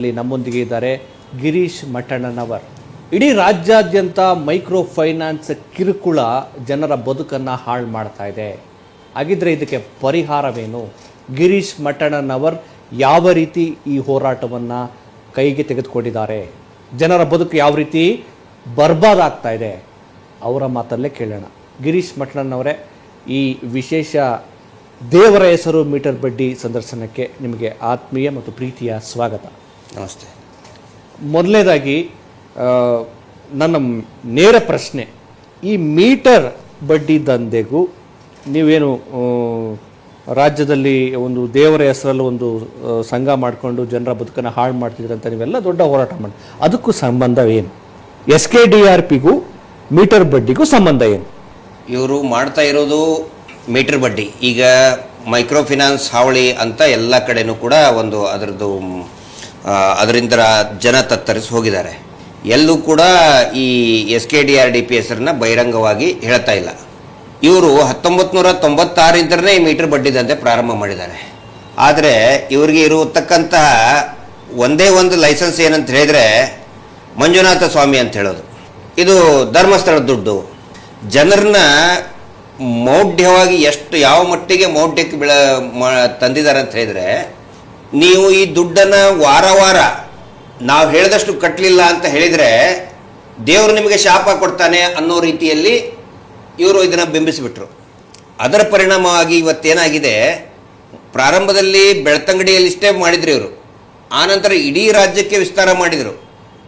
ಇಲ್ಲಿ ನಮ್ಮೊಂದಿಗೆ ಇದ್ದಾರೆ ಗಿರೀಶ್ ಮಠಣ್ಣನವರ್. ಇಡೀ ರಾಜ್ಯಾದ್ಯಂತ ಮೈಕ್ರೋ ಫೈನಾನ್ಸ್ ಕಿರುಕುಳ ಜನರ ಬದುಕನ್ನು ಹಾಳು ಮಾಡ್ತಾ ಇದೆ. ಹಾಗಿದ್ರೆ ಇದಕ್ಕೆ ಪರಿಹಾರವೇನು? ಗಿರೀಶ್ ಮಠಣ್ಣನವರ್ ಯಾವ ರೀತಿ ಈ ಹೋರಾಟವನ್ನು ಕೈಗೆ ತೆಗೆದುಕೊಂಡಿದ್ದಾರೆ? ಜನರ ಬದುಕು ಯಾವ ರೀತಿ ಬರ್ಬಾದ್ ಆಗ್ತಾ ಇದೆ? ಅವರ ಮಾತಲ್ಲೇ ಕೇಳೋಣ. ಗಿರೀಶ್ ಮಠಣ್ಣನವರೇ, ಈ ವಿಶೇಷ ದೇವರ ಹೆಸರು ಮೀಟರ್ ಬಡ್ಡಿ ಸಂದರ್ಶನಕ್ಕೆ ನಿಮಗೆ ಆತ್ಮೀಯ ಮತ್ತು ಪ್ರೀತಿಯ ಸ್ವಾಗತ. ನಮಸ್ತೆ. ಮೊದಲನೇದಾಗಿ ನನ್ನ ನೇರ ಪ್ರಶ್ನೆ ಈ ಮೀಟರ್ ಬಡ್ಡಿ ದಂಧೆಗೂ ನೀವೇನು ರಾಜ್ಯದಲ್ಲಿ ಒಂದು ದೇವರ ಹೆಸರಲ್ಲಿ ಒಂದು ಸಂಘ ಮಾಡಿಕೊಂಡು ಜನರ ಬದುಕನ್ನು ಹಾಳು ಮಾಡ್ತಿದ್ರೆ ಅಂತ ನೀವೆಲ್ಲ ದೊಡ್ಡ ಹೋರಾಟ ಮಾಡಿ. ಅದಕ್ಕೂ ಸಂಬಂಧ ಏನು? ಎಸ್ ಕೆ ಡಿ ಆರ್ ಪಿಗೂ ಮೀಟರ್ ಬಡ್ಡಿಗೂ ಸಂಬಂಧ ಏನು? ಇವರು ಮಾಡ್ತಾ ಇರೋದು ಮೀಟರ್ ಬಡ್ಡಿ. ಈಗ ಮೈಕ್ರೋ ಫಿನಾನ್ಸ್ ಹಾವಳಿ ಅಂತ ಎಲ್ಲ ಕಡೆನೂ ಕೂಡ ಒಂದು ಅದರದ್ದು ಅದರಿಂದ ಜನ ತತ್ತರಿಸಿ ಹೋಗಿದ್ದಾರೆ. ಎಲ್ಲೂ ಕೂಡ ಈ S K D R D P ಹೆಸರನ್ನ ಬಹಿರಂಗವಾಗಿ ಹೇಳ್ತಾ ಇಲ್ಲ. ಇವರು ಹತ್ತೊಂಬತ್ತು ನೂರ ತೊಂಬತ್ತಾರಿಂದನೇ ಈ ಮೀಟರ್ ಬಡ್ಡಿದಂತೆ ಪ್ರಾರಂಭ ಮಾಡಿದ್ದಾರೆ. ಆದರೆ ಇವರಿಗೆ ಇರತಕ್ಕಂತಹ ಒಂದೇ ಒಂದು ಲೈಸೆನ್ಸ್ ಏನಂತ ಹೇಳಿದರೆ ಮಂಜುನಾಥ ಸ್ವಾಮಿ ಅಂತ ಹೇಳೋದು. ಇದು ಧರ್ಮಸ್ಥಳದ ದುಡ್ಡು. ಜನರನ್ನ ಮೌಢ್ಯವಾಗಿ ಎಷ್ಟು ಯಾವ ಮಟ್ಟಿಗೆ ಮೌಢ್ಯಕ್ಕೆ ಬೆಳ ತಂದಿದ್ದಾರೆ ಅಂತ ಹೇಳಿದ್ರೆ ನೀವು ಈ ದುಡ್ಡನ್ನು ವಾರ ವಾರ ನಾವು ಹೇಳಿದಷ್ಟು ಕಟ್ಟಲಿಲ್ಲ ಅಂತ ಹೇಳಿದರೆ ದೇವರು ನಿಮಗೆ ಶಾಪ ಕೊಡ್ತಾನೆ ಅನ್ನೋ ರೀತಿಯಲ್ಲಿ ಇವರು ಇದನ್ನು ಬಿಂಬಿಸಿಬಿಟ್ರು. ಅದರ ಪರಿಣಾಮವಾಗಿ ಇವತ್ತೇನಾಗಿದೆ? ಪ್ರಾರಂಭದಲ್ಲಿ ಬೆಳ್ತಂಗಡಿಯಲ್ಲಿ ಇಷ್ಟೇ ಮಾಡಿದ್ರು ಇವರು. ಆನಂತರ ಇಡೀ ರಾಜ್ಯಕ್ಕೆ ವಿಸ್ತಾರ ಮಾಡಿದರು.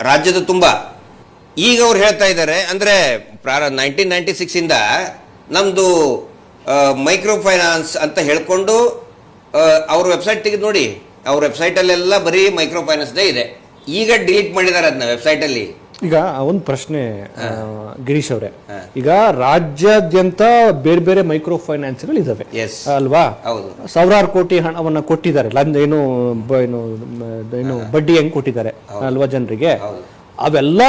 ರಾಜ್ಯದ ತುಂಬ. ಈಗ ಅವ್ರು ಹೇಳ್ತಾ ಇದ್ದಾರೆ, ಅಂದರೆ ಪ್ರಾರ ನೈನ್ಟೀನ್ ನೈಂಟಿ ಸಿಕ್ಸಿಂದ ನಮ್ಮದು ಮೈಕ್ರೋ ಫೈನಾನ್ಸ್ ಅಂತ ಹೇಳಿಕೊಂಡು ಅವ್ರ ವೆಬ್ಸೈಟ್ ತೆಗೆದು ನೋಡಿ. ಅವ್ರ ವೆಬ್ಸೈಟಲ್ಲೆಲ್ಲ ಬರೀ ಮೈಕ್ರೋ ಫೈನಾನ್ಸ್ದೇ ಇದೆ. ಈಗ ಡಿಲೀಟ್ ಮಾಡಿದ್ದಾರೆ ಅದನ್ನ ವೆಬ್ಸೈಟಲ್ಲಿ ಈಗ ಒಂದು ಪ್ರಶ್ನೆ ಆ, ಗಿರೀಶ್ ಅವರೇ. ಈಗ ರಾಜ್ಯಾದ್ಯಂತ ಬೇರೆ ಬೇರೆ ಮೈಕ್ರೋ ಫೈನಾನ್ಸ್ಗಳು ಇದಾವೆ. ಎಸ್ ಅಲ್ವಾ? ಹೌದು. ಸಾವಿರಾರು ಕೋಟಿ ಹಣವನ್ನ ಕೊಟ್ಟಿದ್ದಾರೆ. ಏನು ಬ- ಏನು ಮ, ಏನು ಬಡ್ಡಿ ಹೆಂಗ್ ಕೊಟ್ಟಿದ್ದಾರೆ ಅಲ್ವಾ ಜನರಿಗೆ? ಅವೆಲ್ಲ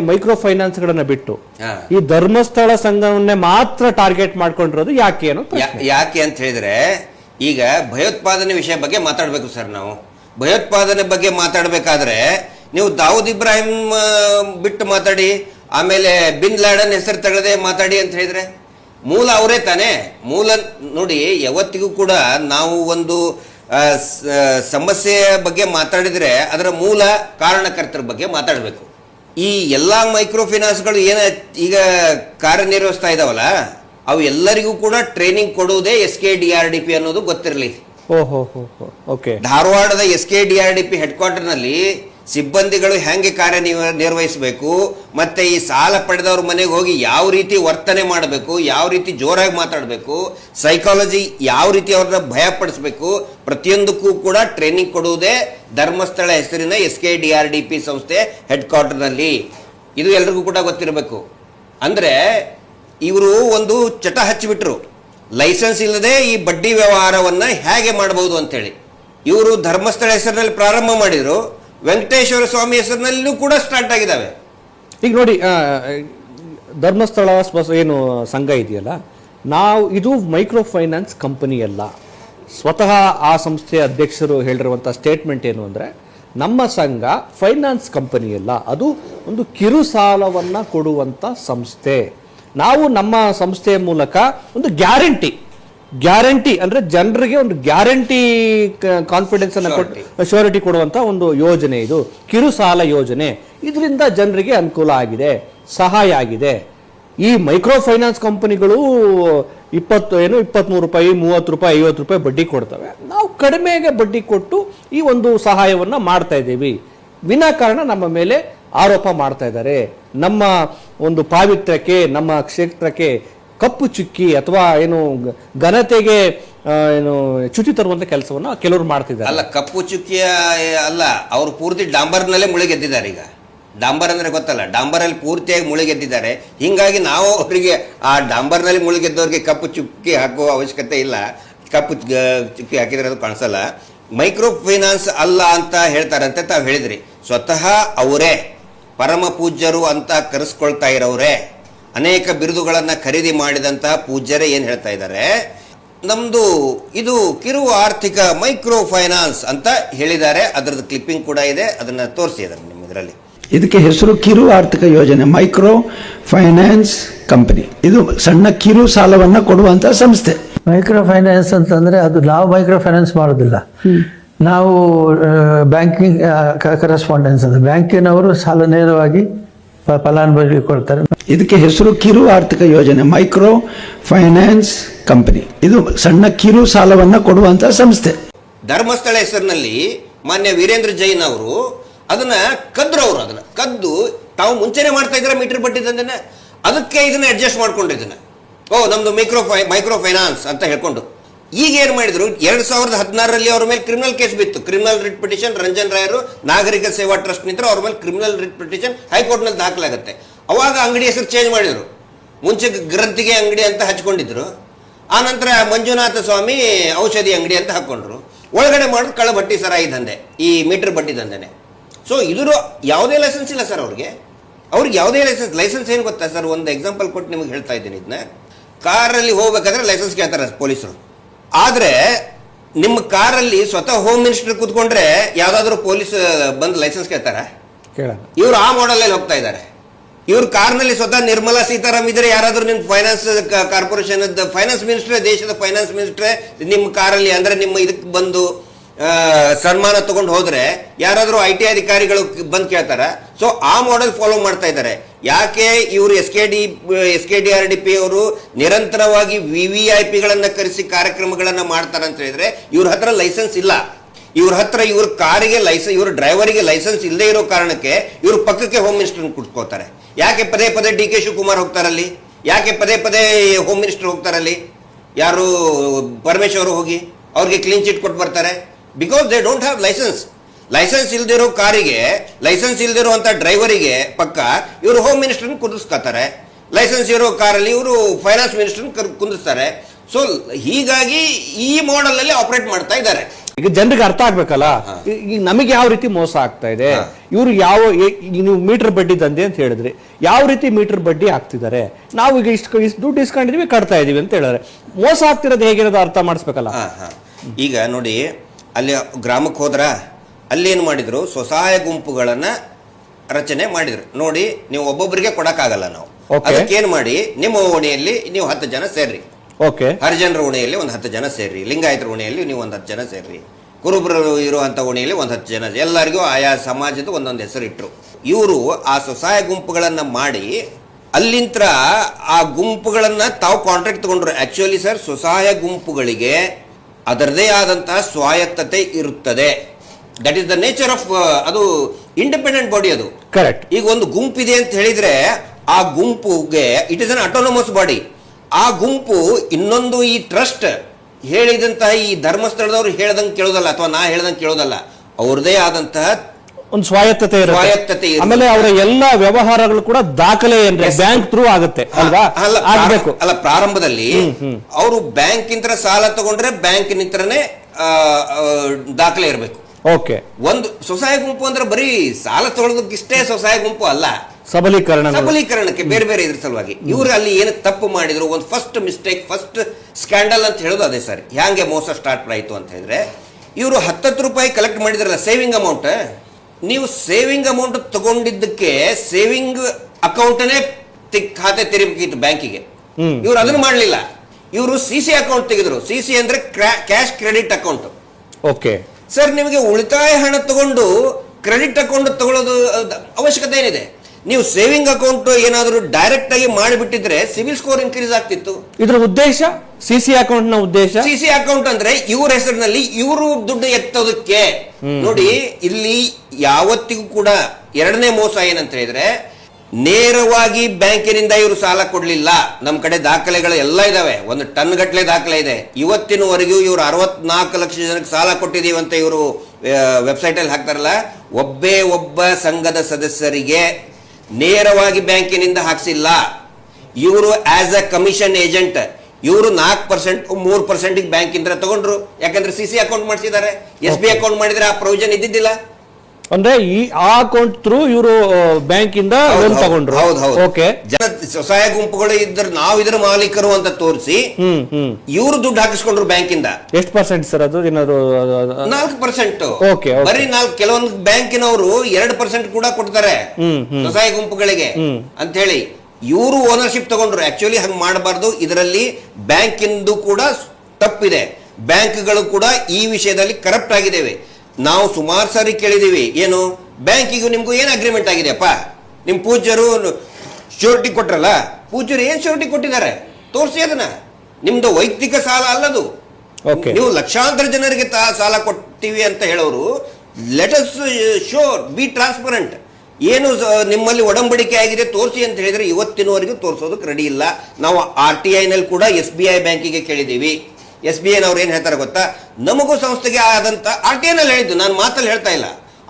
ಮೈಕ್ರೋ ಫೈನಾನ್ಸ್ ಗಳನ್ನ ಬಿಟ್ಟು ಹಾ. ಈ ಧರ್ಮಸ್ಥಳ ಸಂಘವನ್ನೇ ಮಾತ್ರ ಟಾರ್ಗೆಟ್ ಮಾಡ್ಕೊಂಡಿರೋದು ಯಾಕೆ ಏನು ಯಾ- ಯಾಕೆ ಅಂತ ಹೇಳಿದ್ರೆ ಈಗ ಭಯೋತ್ಪಾದನೆ ವಿಷಯ ಬಗ್ಗೆ ಮಾತಾಡಬೇಕು ಸರ್ ನಾವು. ಭಯೋತ್ಪಾದನೆ ಬಗ್ಗೆ ಮಾತಾಡಬೇಕಾದ್ರೆ ನೀವು ದಾವೂದ್ ಇಬ್ರಾಹಿಂ ಬಿಟ್ಟು ಮಾತಾಡಿ, ಆಮೇಲೆ ಬಿನ್ ಲಾಡನ್ ಹೆಸರು ತೆಗೆದೇ ಮಾತಾಡಿ ಅಂತ ಹೇಳಿದ್ರೆ ಮೂಲ ಅವರೇ ತಾನೇ. ಮೂಲ ನೋಡಿ, ಯಾವತ್ತಿಗೂ ಕೂಡ ನಾವು ಒಂದು ಸಮಸ್ಯೆಯ ಬಗ್ಗೆ ಮಾತಾಡಿದ್ರೆ ಅದರ ಮೂಲ ಕಾರಣಕರ್ತರ ಬಗ್ಗೆ ಮಾತಾಡಬೇಕು. ಈ ಎಲ್ಲ ಮೈಕ್ರೋ ಫಿನಾನ್ಸ್ಗಳು ಏನ ಈಗ ಕಾರ್ಯನಿರ್ವಹಿಸ್ತಾ ಇದಾವಲ್ಲ ಅವು ಎಲ್ಲರಿಗೂ ಕೂಡ training ಕೊಡುವುದೇ S K D R D P ಅನ್ನೋದು ಗೊತ್ತಿರಲಿ ಓಕೆ ಧಾರವಾಡದ S K D R D P head ಕ್ವಾರ್ಟರ್ನಲ್ಲಿ ಸಿಬ್ಬಂದಿಗಳು ಹೆಂಗೆ ಕಾರ್ಯ ನಿರ್ವಹಿಸಬೇಕು ಮತ್ತೆ ಈ ಸಾಲ ಪಡೆದವ್ರ ಮನೆಗೆ ಹೋಗಿ ಯಾವ ರೀತಿ ವರ್ತನೆ ಮಾಡಬೇಕು ಯಾವ ರೀತಿ ಜೋರಾಗಿ ಮಾತಾಡಬೇಕು ಸೈಕಾಲಜಿ ಯಾವ ರೀತಿ ಅವ್ರನ್ನ ಭಯಪಡಿಸಬೇಕು ಪ್ರತಿಯೊಂದಕ್ಕೂ ಕೂಡ ಟ್ರೈನಿಂಗ್ ಕೊಡುವುದೇ ಧರ್ಮಸ್ಥಳ ಹೆಸರಿನ S K D R D P ಸಂಸ್ಥೆ ಹೆಡ್ ಕ್ವಾರ್ಟರ್ನಲ್ಲಿ ಇದು ಎಲ್ರಿಗೂ ಕೂಡ ಗೊತ್ತಿರಬೇಕು. ಅಂದರೆ ಇವರು ಒಂದು ಚಟ ಹಚ್ಚಿಬಿಟ್ರು. ಲೈಸೆನ್ಸ್ ಇಲ್ಲದೆ ಈ ಬಡ್ಡಿ ವ್ಯವಹಾರವನ್ನು ಹೇಗೆ ಮಾಡಬಹುದು ಅಂತೇಳಿ ಇವರು ಧರ್ಮಸ್ಥಳ ಹೆಸರಿನಲ್ಲಿ ಪ್ರಾರಂಭ ಮಾಡಿದರು. ವೆಂಕಟೇಶ್ವರ ಸ್ವಾಮಿ ಹೆಸರಿನಲ್ಲೂ ಕೂಡ ಸ್ಟಾರ್ಟ್ ಆಗಿದ್ದಾವೆ. ಈಗ ನೋಡಿ ಧರ್ಮಸ್ಥಳ ಏನು ಸಂಘ ಇದೆಯಲ್ಲ, ನಾವು ಇದು ಮೈಕ್ರೋ ಫೈನಾನ್ಸ್ ಕಂಪನಿ ಅಲ್ಲ. ಸ್ವತಃ ಆ ಸಂಸ್ಥೆಯ ಅಧ್ಯಕ್ಷರು ಹೇಳಿರುವಂಥ ಸ್ಟೇಟ್ಮೆಂಟ್ ಏನು ಅಂದರೆ, ನಮ್ಮ ಸಂಘ ಫೈನಾನ್ಸ್ ಕಂಪನಿ ಅಲ್ಲ. ಅದು ಒಂದು ಕಿರು ಸಾಲವನ್ನು ಕೊಡುವಂಥ ಸಂಸ್ಥೆ. ನಾವು ನಮ್ಮ ಸಂಸ್ಥೆಯ ಮೂಲಕ ಒಂದು ಗ್ಯಾರಂಟಿ ಗ್ಯಾರಂಟಿ ಅಂದ್ರೆ ಜನರಿಗೆ ಒಂದು ಗ್ಯಾರಂಟಿ ಕಾನ್ಫಿಡೆನ್ಸ್ ಅನ್ನು ಕೊಟ್ಟು ಶ್ಯೂರಿಟಿ ಕೊಡುವಂತ ಒಂದು ಯೋಜನೆ ಇದು. ಕಿರು ಸಾಲ ಯೋಜನೆ. ಇದರಿಂದ ಜನರಿಗೆ ಅನುಕೂಲ ಆಗಿದೆ ಸಹಾಯ ಆಗಿದೆ. ಈ ಮೈಕ್ರೋ ಫೈನಾನ್ಸ್ ಕಂಪನಿಗಳು ಇಪ್ಪತ್ತು ಏನು ಇಪ್ಪತ್ತ್ಮೂರು ರೂಪಾಯಿ ಮೂವತ್ತು ರೂಪಾಯಿ ಐವತ್ತು ರೂಪಾಯಿ ಬಡ್ಡಿ ಕೊಡ್ತವೆ. ನಾವು ಕಡಿಮೆಗೆ ಬಡ್ಡಿ ಕೊಟ್ಟು ಈ ಒಂದು ಸಹಾಯವನ್ನು ಮಾಡ್ತಾ ಇದ್ದೀವಿ. ವಿನಾಕಾರಣ ನಮ್ಮ ಮೇಲೆ ಆರೋಪ ಮಾಡ್ತಾ ಇದ್ದಾರೆ. ನಮ್ಮ ಒಂದು ಪಾವಿತ್ರ್ಯಕ್ಕೆ ನಮ್ಮ ಕ್ಷೇತ್ರಕ್ಕೆ ಕಪ್ಪು ಚುಕ್ಕಿ ಅಥವಾ ಏನು ಘನತೆಗೆ ಏನು ಚ್ಯುತಿ ತರುವಂತ ಕೆಲಸವನ್ನ ಕೆಲವರು ಮಾಡ್ತಿದ್ದಾರೆ. ಅಲ್ಲ, ಕಪ್ಪು ಚುಕ್ಕಿಯ ಅಲ್ಲ, ಅವರು ಪೂರ್ತಿ ಡಾಂಬರ್ನಲ್ಲೇ ಮುಳುಗೆದ್ದಿದ್ದಾರೆ ಈಗ. ಡಾಂಬರ್ ಅಂದ್ರೆ ಗೊತ್ತಲ್ಲ, ಡಾಂಬರಲ್ಲಿ ಪೂರ್ತಿಯಾಗಿ ಮುಳುಗೆದ್ದಿದ್ದಾರೆ ಹಿಂಗಾಗಿ ನಾವು ಅವರಿಗೆ, ಆ ಡಾಂಬರ್ನಲ್ಲಿ ಮುಳುಗೆದ್ದವ್ರಿಗೆ ಕಪ್ಪು ಚುಕ್ಕಿ ಹಾಕುವ ಅವಶ್ಯಕತೆ ಇಲ್ಲ. ಕಪ್ಪು ಚುಕ್ಕಿ ಹಾಕಿದ್ರೆ ಅದು ಕಾಣಿಸಲ್ಲ. ಮೈಕ್ರೋ ಫೈನಾನ್ಸ್ ಅಲ್ಲ ಅಂತ ಹೇಳ್ತಾರಂತೆ ತಾವು ಹೇಳಿದ್ರಿ. ಸ್ವತಃ ಅವರೇ. ಪರಮ ಪೂಜ್ಯರು ಅಂತ ಕರೆಸ್ಕೊಳ್ತಾ ಇರೋರೇ. ಅನೇಕ ಬಿರುದುಗಳನ್ನು ಖರೀದಿ ಮಾಡಿದಂತಹ ಪೂಜ್ಯರೇ ಏನು ಹೇಳ್ತಾ ಇದ್ದಾರೆ ನಮ್ದು ಇದು ಕಿರು ಆರ್ಥಿಕ ಮೈಕ್ರೋ ಫೈನಾನ್ಸ್ ಅಂತ ಹೇಳಿದ್ದಾರೆ. ಅದರದ್ದು ಕ್ಲಿಪ್ಪಿಂಗ್ ಕೂಡ ಇದೆ. ಅದನ್ನು ತೋರಿಸಿದ್ದಾರೆ ಅದನ್ನು ನಿಮ್ಮ ಇದರಲ್ಲಿ. ಇದಕ್ಕೆ ಹೆಸರು ಕಿರು ಆರ್ಥಿಕ ಯೋಜನೆ ಮೈಕ್ರೋ ಫೈನಾನ್ಸ್ ಕಂಪನಿ. ಇದು ಸಣ್ಣ ಕಿರು ಸಾಲವನ್ನು ಕೊಡುವಂತಹ ಸಂಸ್ಥೆ. ಮೈಕ್ರೋ ಫೈನಾನ್ಸ್ ಅಂತಂದ್ರೆ ಅದು ನಾವು ಮೈಕ್ರೋ ಫೈನಾನ್ಸ್ ಮಾಡೋದಿಲ್ಲ ನಾವು ಬ್ಯಾಂಕಿಂಗ್ ಕರೆಸ್ಪಾಂಡೆನ್ಸ್ ಅಂತ ಬ್ಯಾಂಕಿನವರು ಸಾಲ ನೇರವಾಗಿ ಫಲಾನುಭವಿ ಕೊಡ್ತಾರೆ. ಇದಕ್ಕೆ ಹೆಸರು ಕಿರು ಆರ್ಥಿಕ ಯೋಜನೆ ಮೈಕ್ರೋ ಫೈನಾನ್ಸ್ ಕಂಪನಿ. ಇದು ಸಣ್ಣ ಕಿರು ಸಾಲವನ್ನ ಕೊಡುವಂತ ಸಂಸ್ಥೆ. ಧರ್ಮಸ್ಥಳ ಹೆಸರಿನಲ್ಲಿ ಮಾನ್ಯ ವೀರೇಂದ್ರ ಜೈನ್ ಅವರು ಅದನ್ನ ಕದ್ರು ಅವರು ಅದನ್ನ. ಕದ್ದು ತಾವು ಮುಂಚೆನೆ ಮಾಡ್ತಾ ಇದ್ರೆ ಮೀಟರ್ ಬಡ್ಡಿ ಅದಕ್ಕೆ ಇದನ್ನ ಅಡ್ಜಸ್ಟ್ ಮಾಡ್ಕೊಂಡಿದ್ದೇನೆ ಓ ನಮ್ದು ಮೈಕ್ರೋ ಫೈ ಮೈಕ್ರೋ ಫೈನಾನ್ಸ್ ಅಂತ ಹೇಳ್ಕೊಂಡು. ಈಗ ಏನು ಮಾಡಿದ್ರು? ಎರಡ್ ಸಾವಿರದ ಹದಿನಾರರಲ್ಲಿ ಅವ್ರ ಮೇಲೆ ಕ್ರಿಮಿನಲ್ ಕೇಸ್ ಬಿತ್ತು. ಕ್ರಿಮಿನಲ್ ರಿಟ್ ಪಿಟಿಷನ್ ರಂಜನ್ ರಾಯರು ನಾಗರಿಕ ಸೇವಾ ಟ್ರಸ್ಟ್ ನಿಂತರು ಅವ್ರ ಮೇಲೆ ಕ್ರಿಮಿನಲ್ ರಿಟ್ ಪಿಟಿಷನ್ ಹೈಕೋರ್ಟ್ನಲ್ಲಿ ದಾಖಲಾಗುತ್ತೆ. ಅವಾಗ ಅಂಗಡಿ ಹೆಸರು ಚೇಂಜ್ ಮಾಡಿದ್ರು. ಮುಂಚೆ ಗ್ರಂಥಿಗೆ ಅಂಗಡಿ ಅಂತ ಹಚ್ಕೊಂಡಿದ್ರು. ಆನಂತರ ಮಂಜುನಾಥ ಸ್ವಾಮಿ ಔಷಧಿ ಅಂಗಡಿ ಅಂತ ಹಾಕೊಂಡ್ರು. ಒಳಗಡೆ ಮಾಡಿದ್ರು ಕಳ್ಳ ಬಟ್ಟಿ ಸರಾಯಿ ದಂಧೆ, ಈ ಮೀಟರ್ ಬಟ್ಟಿ ದಂಧೆನೆ. ಸೊ ಇದ್ರು ಯಾವುದೇ ಲೈಸೆನ್ಸ್ ಇಲ್ಲ ಸರ್ ಅವ್ರಿಗೆ. ಅವ್ರಿಗೆ ಯಾವುದೇ ಲೈಸೆನ್ಸ್ ಲೈಸೆನ್ಸ್ ಏನು ಗೊತ್ತಾ ಸರ್? ಒಂದು ಎಕ್ಸಾಂಪಲ್ ಕೊಟ್ಟು ನಿಮಗೆ ಹೇಳ್ತಾ ಇದ್ದೀನಿ ಇದನ್ನ ಕಾರಲ್ಲಿ ಹೋಗ್ಬೇಕಾದ್ರೆ ಲೈಸೆನ್ಸ್ ಕೇಳ್ತಾರೆ ಪೊಲೀಸರು. ಆದರೆ ನಿಮ್ಮ ಕಾರಲ್ಲಿ ಸ್ವತಃ ಹೋಮ್ ಮಿನಿಸ್ಟರ್ ಕೂತ್ಕೊಂಡ್ರೆ ಯಾವ್ದಾದ್ರು ಪೊಲೀಸ್ ಬಂದು ಲೈಸೆನ್ಸ್ ಕೇಳ್ತಾರಾ? ಇವ್ರು ಆ ಅಲ್ಲಿ ಹೋಗ್ತಾ ಇದ್ದಾರೆ ಇವ್ರ ಕಾರ್ನಲ್ಲಿ ಸ್ವತಃ ನಿರ್ಮಲಾ ಸೀತಾರಾಮ್ ಇದ್ರೆ ಯಾರಾದ್ರೂ ನಿಮ್ ಫೈನಾನ್ಸ್ ಕಾರ್ಪೊರೇಷನ್ ಫೈನಾನ್ಸ್ ಮಿನಿಸ್ಟರ್ ದೇಶದ ಫೈನಾನ್ಸ್ ಮಿನಿಸ್ಟ್ರೇ ನಿಮ್ಮ ಕಾರಲ್ಲಿ ಅಂದ್ರೆ ನಿಮ್ಮ ಇದಕ್ಕೆ ಬಂದು ಸನ್ಮಾನ ತಗೊಂಡು ಹೋದ್ರೆ ಯಾರಾದ್ರೂ ಐ ಟಿ ಅಧಿಕಾರಿಗಳು ಬಂದು ಕೇಳ್ತಾರ? ಸೊ ಆ ಮಾಡೆಲ್ ಫಾಲೋ ಮಾಡ್ತಾ ಇದ್ದಾರೆ ಯಾಕೆ ಇವರು S K D S K D R D P ಅವರು ನಿರಂತರವಾಗಿ ವಿ ವಿ ಐ ಪಿಗಳನ್ನು ಕರೆಸಿ ಕಾರ್ಯಕ್ರಮಗಳನ್ನು ಮಾಡ್ತಾರೆ ಅಂತ ಹೇಳಿದ್ರೆ ಇವ್ರ ಹತ್ರ ಲೈಸೆನ್ಸ್ ಇಲ್ಲ. ಇವ್ರ ಹತ್ರ ಇವ್ರ ಕಾರಿಗೆ ಲೈಸೆನ್ಸ್ ಇವ್ರ ಡ್ರೈವರಿಗೆ ಲೈಸೆನ್ಸ್ ಇಲ್ಲದೆ ಇರೋ ಕಾರಣಕ್ಕೆ ಇವ್ರ ಪಕ್ಕಕ್ಕೆ ಹೋಮ್ ಮಿನಿಸ್ಟರ್ ಕುಟ್ಕೋತಾರೆ. ಯಾಕೆ ಪದೇ ಪದೇ ಡಿ ಕೆ ಶಿವಕುಮಾರ್ ಹೋಗ್ತಾರಲ್ಲಿ ಯಾಕೆ ಪದೇ ಪದೇ ಹೋಮ್ ಮಿನಿಸ್ಟರ್ ಹೋಗ್ತಾರಲ್ಲಿ ಯಾರು ಪರಮೇಶ್ವರ್ ಹೋಗಿ ಅವ್ರಿಗೆ ಕ್ಲೀನ್ ಚಿಟ್ ಕೊಟ್ಟು ಬರ್ತಾರೆ? Because they don't have licence licence ಇಲ್ದಿರೋ ಕಾರಿಗೆ ಲೈಸೆನ್ಸ್ ಇಲ್ದಿರೋ ಅಂತ ಡ್ರೈವರಿಗೆ ಪಕ್ಕ ಇವರು ಹೋಮ್ ಮಿನಿಸ್ಟರ್ನ ಕುದಿಸ್ಕೊತಾರೆ ಲೈಸೆನ್ಸ್ ಇರೋ ಕಾರಲ್ಲಿ ಇವರು ಫೈನಾನ್ಸ್ ಮಿನಿಸ್ಟರ್ನ ಕುಂದಿಸ್ತಾರೆ ಸೊ ಹೀಗಾಗಿ ಈ ಮಾಡಲ್ ಅಲ್ಲಿ ಆಪರೇಟ್ ಮಾಡ್ತಾ ಇದ್ದಾರೆ. ಈಗ ಜನರಿಗೆ ಅರ್ಥ ಆಗ್ಬೇಕಲ್ಲ? ಈಗ ನಮಗೆ ಯಾವ ರೀತಿ ಮೋಸ ಆಗ್ತಾ ಇದೆ. ಇವರು ಯಾವ ನೀವು ಮೀಟರ್ ಬಡ್ಡಿ ತಂದೆ ಅಂತ ಹೇಳಿದ್ರಿ. ಯಾವ ರೀತಿ ಮೀಟರ್ ಬಡ್ಡಿ ಆಗ್ತಿದ್ದಾರೆ ನಾವು ಈಗ ಇಷ್ಟು ಇಷ್ಟು ದುಡ್ಡು ಇಸ್ಕೊಂಡಿದೀವಿ ಕಟ್ತಾ ಇದೀವಿ ಅಂತ ಹೇಳಿದ್ರೆ ಮೋಸ ಆಗ್ತಿರೋದು ಹೇಗಿರೋದು ಅರ್ಥ ಮಾಡಿಸ್ಬೇಕಲ್ಲ? ಈಗ ನೋಡಿ ಅಲ್ಲಿ ಗ್ರಾಮಕ್ಕೆ ಹೋದ್ರ? ಅಲ್ಲೇನು ಮಾಡಿದ್ರು? ಸ್ವಸಹಾಯ ಗುಂಪುಗಳನ್ನು ರಚನೆ ಮಾಡಿದ್ರು. ನೋಡಿ ನೀವು ಒಬ್ಬೊಬ್ಬರಿಗೆ ಕೊಡಕ್ಕಾಗಲ್ಲ ನಾವು. ಅದಕ್ಕೆ ಅದಕ್ಕೇನು ಮಾಡಿ ನಿಮ್ಮ ಓಣಿಯಲ್ಲಿ ನೀವು ಹತ್ತು ಜನ ಸೇರ್ರಿ. ಓಕೆ ಹರಿಜನರ ಓಣಿಯಲ್ಲಿ ಒಂದು ಹತ್ತು ಜನ ಸೇರ್ರಿ. ಲಿಂಗಾಯತರ ಓಣಿಯಲ್ಲಿ ನೀವು ಒಂದು ಹತ್ತು ಜನ ಸೇರ್ರಿ. ಕುರುಬರು ಇರುವಂಥ ಓಣಿಯಲ್ಲಿ ಒಂದು ಹತ್ತು ಜನ ಎಲ್ಲರಿಗೂ ಆಯಾ ಸಮಾಜದ ಒಂದೊಂದು ಹೆಸರು ಇಟ್ಟರು ಇವರು ಆ ಸ್ವಸಹಾಯ ಗುಂಪುಗಳನ್ನು ಮಾಡಿ ಅಲ್ಲಿಂತ್ರ ಆ ಗುಂಪುಗಳನ್ನು ತಾವು ಕಾಂಟ್ರಾಕ್ಟ್ ತಗೊಂಡ್ರು. ಆ್ಯಕ್ಚುಲಿ ಸರ್ ಸ್ವಸಹಾಯ ಗುಂಪುಗಳಿಗೆ ಅದರದೇ ಆದಂತಹ ಸ್ವಾಯತ್ತತೆ ಇರುತ್ತದೆ. That is the nature of ಅದು ಇಂಡಿಪೆಂಡೆಂಟ್ ಬಾಡಿ ಅದು. ಕರೆಕ್ಟ್ ಈಗ ಒಂದು ಗುಂಪಿದೆ ಅಂತ ಹೇಳಿದ್ರೆ ಆ ಗುಂಪುಗೆ it is an autonomous body ಆ ಗುಂಪು ಇನ್ನೊಂದು ಈ ಟ್ರಸ್ಟ್ ಹೇಳಿದಂತಹ ಈ ಧರ್ಮಸ್ಥಳದವ್ರು ಹೇಳ್ದಂಗೆ ಕೇಳೋದಲ್ಲ ಅಥವಾ ನಾ ಹೇಳ್ದಂಗೆ ಕೇಳೋದಲ್ಲ ಅವ್ರದೇ ಆದಂತಹ ಒಂದು ಸ್ವಾಯತ್ತತೆ. ಸ್ವಾಯತ್ತತೆ. ಆಮೇಲೆ ಅವರ ಎಲ್ಲ ವ್ಯವಹಾರಗಳು ಕೂಡ ದಾಖಲೆ ಅಂದ್ರೆ ಬ್ಯಾಂಕ್ ಥ್ರೂ ಆಗುತ್ತೆ ಅಲ್ವಾ? ಅಲ್ಲ ಆಗ್ಬೇಕು. ಅಲ್ಲ ಪ್ರಾರಂಭದಲ್ಲಿ ಅವರು ಬ್ಯಾಂಕ್ ಇಂತ್ರ ಸಾಲ ತಗೊಂಡ್ರೆ ಬ್ಯಾಂಕ್ ನಿಂತ್ರನೇ ದಾಖಲೆ ಇರಬೇಕು. ಓಕೆ. ಒಂದು ಸ್ವಸಹಾಯ ಗುಂಪು ಅಂದ್ರೆ ಬರೀ ಸಾಲ ತೊಗೊಳೋದಕ್ಕಿಷ್ಟೇ ಸ್ವಸಹಾಯ ಗುಂಪು ಅಲ್ಲ. ಸಬಲೀಕರಣ ಸಬಲೀಕರಣಕ್ಕೆ ಬೇರೆ ಬೇರೆ ಇದ್ರ ಸಲುವಾಗಿ. ಇವರು ಅಲ್ಲಿ ಏನು ತಪ್ಪು ಮಾಡಿದ್ರು ಒಂದು ಫಸ್ಟ್ ಮಿಸ್ಟೇಕ್ ಫಸ್ಟ್ ಸ್ಕ್ಯಾಂಡಲ್ ಅಂತ ಹೇಳೋದು ಅದೇ ಸರ್. ಹ್ಯಾಂಗೆ ಮೋಸ ಸ್ಟಾರ್ಟ್ ಆಯಿತು ಅಂತ ಹೇಳಿದ್ರೆ ಇವರು ಹತ್ತತ್ತು ರೂಪಾಯಿ ಕಲೆಕ್ಟ್ ಮಾಡಿದ್ರಲ್ಲ ಸೇವಿಂಗ್ ಅಮೌಂಟ್ ನೀವು ಸೇವಿಂಗ್ ಅಮೌಂಟ್ ತಗೊಂಡಿದ್ದಕ್ಕೆ ಸೇವಿಂಗ್ ಅಕೌಂಟನೇ ಖಾತೆ ತೆರಿಬೇಕಿತ್ತು ಬ್ಯಾಂಕಿಗೆ ಇವ್ರು ಅದನ್ನು ಮಾಡಲಿಲ್ಲ. ಇವರು ಸಿ ಸಿ ಅಕೌಂಟ್ ತೆಗೆದ್ರು. ಸಿ ಸಿ ಅಂದ್ರೆ cash credit account okay. Sir ನಿಮಗೆ ಉಳಿತಾಯ ಹಣ ತಗೊಂಡು ಕ್ರೆಡಿಟ್ ಅಕೌಂಟ್ ತಗೊಳ್ಳೋದು ಅವಶ್ಯಕತೆ ಏನಿದೆ? ನೀವು ಸೇವಿಂಗ್ ಅಕೌಂಟ್ ಏನಾದರೂ ಡೈರೆಕ್ಟ್ ಆಗಿ ಮಾಡಿಬಿಟ್ಟಿದ್ರೆ ಸಿವಿಲ್ ಸ್ಕೋರ್ ಇನ್ಕ್ರೀಸ್ ಆಗ್ತಿತ್ತು. ಇದ್ರ ಉದ್ದೇಶ? ಸಿಸಿ ಅಕೌಂಟ್ನ ಉದ್ದೇಶ? ಸಿ ಸಿ ಅಕೌಂಟ್ ಅಂದ್ರೆ ಇವ್ರ ಹೆಸರಿನಲ್ಲಿ ಇವರು ದುಡ್ಡು ಎತ್ತೋದಕ್ಕೆ. ನೋಡಿ ಇಲ್ಲಿ ಯಾವತ್ತಿಗೂ ಕೂಡ ಎರಡನೇ ಮೋಸ ಏನಂತ ಹೇಳಿದ್ರೆ ನೇರವಾಗಿ ಬ್ಯಾಂಕಿನಿಂದ ಇವರು ಸಾಲ ಕೊಡ್ಲಿಲ್ಲ. ನಮ್ಮ ಕಡೆ ದಾಖಲೆಗಳು ಎಲ್ಲ ಇದಾವೆ. ಒಂದು ಟನ್ ಗಟ್ಟಲೆ ದಾಖಲೆ ಇದೆ. ಇವತ್ತಿನವರೆಗೂ ಇವರು ಅರವತ್ನಾಲ್ಕು ಲಕ್ಷ ಜನಕ್ಕೆ ಸಾಲ ಕೊಟ್ಟಿದ್ದೀವಿ ಅಂತ ಇವರು ವೆಬ್ಸೈಟ್ ಅಲ್ಲಿ ಹಾಕ್ತಾರಲ್ಲ? ಒಬ್ಬೇ ಒಬ್ಬ ಸಂಘದ ಸದಸ್ಯರಿಗೆ ನೇರವಾಗಿ ಬ್ಯಾಂಕಿನಿಂದ ಹಾಕ್ಸಿಲ್ಲ. ಇವರು ಆಸ್ ಅ ಕಮಿಷನ್ ಏಜೆಂಟ್. ಇವರು ನಾಲ್ಕು ಪರ್ಸೆಂಟ್ ಮೂರು ಪರ್ಸೆಂಟಿಗೆ ಬ್ಯಾಂಕಿಂದ ತಗೊಂಡ್ರು. ಯಾಕಂದ್ರೆ ಸಿ ಸಿ ಅಕೌಂಟ್ ಮಾಡಿಸಿದ್ದಾರೆ. ಎಸ್ ಬಿ ಅಕೌಂಟ್ ಮಾಡಿದ್ರೆ ಆ ಪ್ರೊವಿಷನ್ ಇದ್ದಿದ್ದಿಲ್ಲ. ಅಂದ್ರೆ ಈ ಆ ಅಕೌಂಟ್ ಥ್ರೂ ಇವರು ಬ್ಯಾಂಕ್ ಇಂದ ಲೋನ್ ತಗೊಂಡ್ರು. ಹೌದು ಹೌದು. ಓಕೆ ಜನ ಸ್ವಸಹಾಯ ಗುಂಪುಗಳು ಇದ್ರ ನಾವ್ ಇದ್ರ ಮಾಲೀಕರು ಅಂತ ತೋರಿಸಿ ಹ್ಮ್ ಹ್ಮ್. ಇವರು ದುಡ್ಡು ಹಾಕಿಸ್ಕೊಂಡ್ರು ಬ್ಯಾಂಕಿಂದ. ಎಷ್ಟು ಪರ್ಸೆಂಟ್ ಸರ್ ಅದು? ಏನಾದ್ರು ನಾಲ್ಕು ಪರ್ಸೆಂಟ್ ಓಕೆ. ಬರೀ ನಾಲ್ಕು ಕೆಲವೊಂದು ಬ್ಯಾಂಕಿನವರು ಎರಡು ಪರ್ಸೆಂಟ್ ಕೂಡ ಕೊಡ್ತಾರೆ. ಸ್ವಸಹಾಯ ಗುಂಪುಗಳಿಗೆ. ಅಂತ ಹೇಳಿ ಇವರು ಓನರ್ಶಿಪ್ ತಗೊಂಡ್ರು. ಆಕ್ಚುಲಿ ಹಂಗ್ ಮಾಡಬಾರ್ದು. ಇದರಲ್ಲಿ ಬ್ಯಾಂಕಿಂದು ಕೂಡ ತಪ್ಪಿದೆ. ಬ್ಯಾಂಕ್ಗಳು ಕೂಡ ಈ ವಿಷಯದಲ್ಲಿ ಕರಪ್ಟ್ ಆಗಿದ್ದೇವೆ. ನಾವು ಸುಮಾರು ಸಾರಿ ಕೇಳಿದೀವಿ ಏನು ಬ್ಯಾಂಕಿಗೂ ನಿಮಗೂ ಏನು ಅಗ್ರಿಮೆಂಟ್ ಆಗಿದೆಯಪ್ಪ ನಿಮ್ಮ ಪೂಜ್ಯರು ಶ್ಯೂರಿಟಿ ಕೊಟ್ರಲ್ಲ ಪೂಜ್ಯರು ಏನು ಶ್ಯೂರಿಟಿ ಕೊಟ್ಟಿದ್ದಾರೆ? ತೋರಿಸಿ ಅದನ್ನ. ನಿಮ್ದು ವೈಯಕ್ತಿಕ ಸಾಲ ಅಲ್ಲದು. ನೀವು ಲಕ್ಷಾಂತರ ಜನರಿಗೆ ಸಾಲ ಕೊಡ್ತೀವಿ ಅಂತ ಹೇಳೋರು let us sure be transparent ಏನು ನಿಮ್ಮಲ್ಲಿ ಒಡಂಬಡಿಕೆ ಆಗಿದೆ ತೋರಿಸಿ ಅಂತ ಹೇಳಿದ್ರೆ ಇವತ್ತಿನವರೆಗೂ ತೋರಿಸೋದಕ್ಕೆ ರೆಡಿ ಇಲ್ಲ. ನಾವು ಆರ್ ಟಿ ಐನಲ್ಲಿ ಕೂಡ ಎಸ್ ಬಿ ಐ ಬ್ಯಾಂಕಿಗೆ ಕೇಳಿದ್ದೀವಿ ಎಸ್ ಬಿ ಐನವ್ರು ಏನು ಹೇಳ್ತಾರೆ ಗೊತ್ತಾ? ನಮಗೂ ಸಂಸ್ಥೆಗೆ ಆದಂತ ಆರ್ ಟಿ ಎನಲ್ಲಿ ಹೇಳಿದ್ದು ನಾನು ಮಾತಲ್ಲಿ ಹೇಳ್ತಾ ಇಲ್ಲ.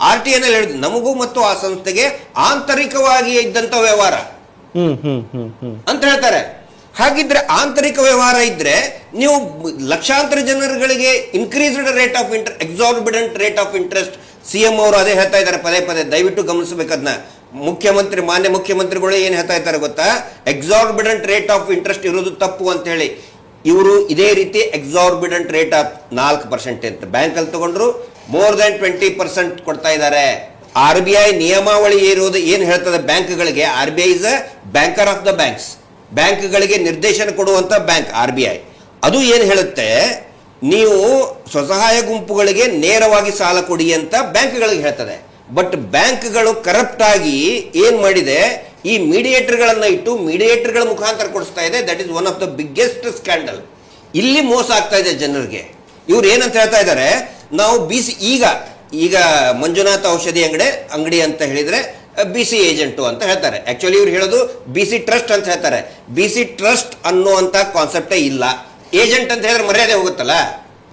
ಆರ್ ಟಿ ಎನಲ್ಲಿ ಹೇಳಿದ್ದು ನಮಗೂ ಮತ್ತು ಆ ಸಂಸ್ಥೆಗೆ ಆಂತರಿಕವಾಗಿ ಇದ್ದಂಥ ವ್ಯವಹಾರ. ಅಂತ ಹೇಳ್ತಾರೆ. ಹಾಗಿದ್ರೆ ಆಂತರಿಕ ವ್ಯವಹಾರ ಇದ್ರೆ ನೀವು ಲಕ್ಷಾಂತರ ಜನರುಗಳಿಗೆ increased rate of inter exorbitant rate of interest C M ಅವರು ಅದೇ ಹೇಳ್ತಾ ಇದ್ದಾರೆ ಪದೇ ಪದೇ. ದಯವಿಟ್ಟು ಗಮನಿಸಬೇಕು ಅದನ್ನ ಮುಖ್ಯಮಂತ್ರಿ ಮಾನ್ಯ ಮುಖ್ಯಮಂತ್ರಿಗಳು ಏನು ಹೇಳ್ತಾ ಇದ್ದಾರೆ ಗೊತ್ತಾ? ಎಕ್ಸಾರ್ಬಿಡೆಂಟ್ ರೇಟ್ ಆಫ್ ಇಂಟ್ರೆಸ್ಟ್ ಇರೋದು ತಪ್ಪು ಅಂತ ಹೇಳಿ. ಇವರು ಇದೇ ರೀತಿ ಎಕ್ಸಾರ್ಬಿಡೆಂಟ್ ರೇಟ್ ಆಫ್ ನಾಲ್ಕು ಪರ್ಸೆಂಟ್ ಅಂತ ಬ್ಯಾಂಕಲ್ಲಿ ತಗೊಂಡ್ರು ಮೋರ್ ದನ್ ಟ್ವೆಂಟಿ ಪರ್ಸೆಂಟ್ ಕೊಡ್ತಾ ಇದ್ದಾರೆ. ಆರ್ ಬಿ ಐ ನಿಯಮಾವಳಿ ಇರೋದು ಏನು ಹೇಳ್ತದೆ ಬ್ಯಾಂಕ್ಗಳಿಗೆ? R B I is a banker of the banks ಬ್ಯಾಂಕ್ಗಳಿಗೆ ನಿರ್ದೇಶನ ಕೊಡುವಂತ ಬ್ಯಾಂಕ್ ಆರ್ ಬಿ ಐ ಅದು ಏನು ಹೇಳುತ್ತೆ? ನೀವು ಸ್ವಸಹಾಯ ಗುಂಪುಗಳಿಗೆ ನೇರವಾಗಿ ಸಾಲ ಕೊಡಿ ಅಂತ ಬ್ಯಾಂಕ್ಗಳಿಗೆ ಹೇಳ್ತದೆ. ಬಟ್ ಬ್ಯಾಂಕ್ಗಳು ಕರಪ್ಟ್ ಆಗಿ ಏನ್ ಮಾಡಿದೆ? ಈ ಮೀಡಿಯೇಟರ್ಗಳನ್ನ ಇಟ್ಟು ಮೀಡಿಯೇಟರ್ಗಳ ಮುಖಾಂತರ ಕೊಡಿಸ್ತಾ ಇದೆ. That is one of the biggest scandal ಇಲ್ಲಿ ಮೋಸ ಆಗ್ತಾ ಇದೆ ಜನರಿಗೆ. ಇವ್ರು ಏನಂತ ಹೇಳ್ತಾ ಇದ್ದಾರೆ? ನಾವು ಬಿಸಿ ಈಗ ಈಗ ಮಂಜುನಾಥ ಔಷಧಿ ಅಂಗಡಿ ಅಂಗಡಿ ಅಂತ ಹೇಳಿದ್ರೆ ಬಿ ಸಿ ಏಜೆಂಟು ಅಂತ ಹೇಳ್ತಾರೆ. ಆಕ್ಚುಲಿ ಇವ್ರು ಹೇಳೋದು ಬಿ ಸಿ ಟ್ರಸ್ಟ್ ಅಂತ ಹೇಳ್ತಾರೆ. ಬಿ ಸಿ ಟ್ರಸ್ಟ್ ಅನ್ನುವಂತ ಕಾನ್ಸೆಪ್ಟೇ ಇಲ್ಲ. ಏಜೆಂಟ್ ಅಂತ ಹೇಳಿದ್ರೆ ಮರ್ಯಾದೆ ಹೋಗುತ್ತಲ್ಲ?